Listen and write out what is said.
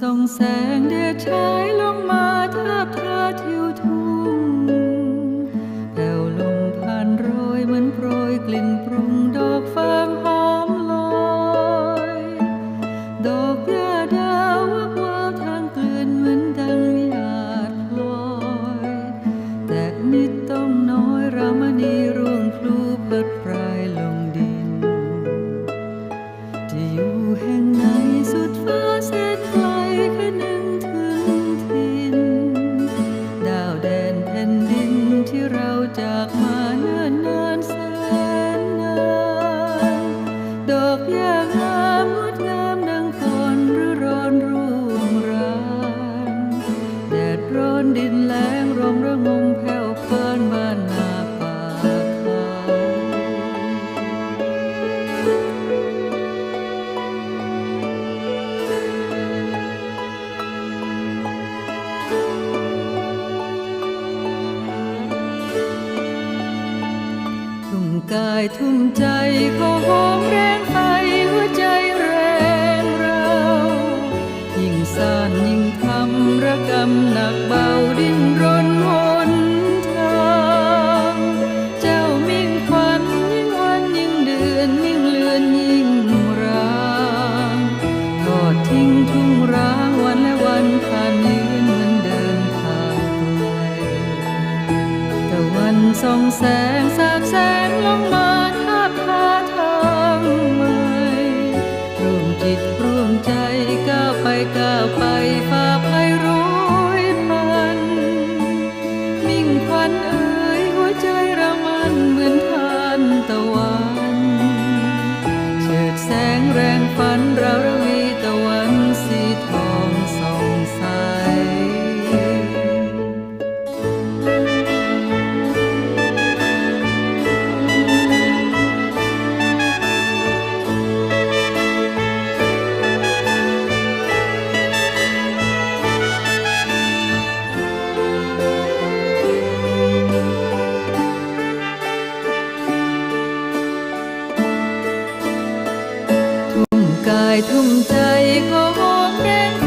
ส่องแสงแดดฉายลงมาทาบทาทิวทุ่งแผ่วลมผ่านโรยเหมือนโปรยกลิ่นปรุงดอกฟางหอมลอยดอกหญ้าดาววับวาวทางเกลื่อนเหมือนดังหยาดพลอย แต่นิดต้องน้อย กายทุ่มใจขอหอมแรงไฟหัวใจแรงเรา ยิ่งสานยิ่งทำระกำหนักเบาดิ้นรนหนทางเจ้ามิ่งควันยิ่งวันยิ่งเดือนยิ่งเลือนยิ่งรางทอดทิ้งทุ่งร้างวันและวันผ่านยืนเหมือนเดินทางไกลตะวันส่องแสง แสงลงมาทาบทาทางใหม่ร่วมจิตร่วมใจก้าวไปก้าวไปฝ่าภัยร้อยพันมิ่งควันเอ่ยหัวใจระมันเหมือนทานตะวันเฉิดแสงแรงฝันเรา ใจก็แกล้ง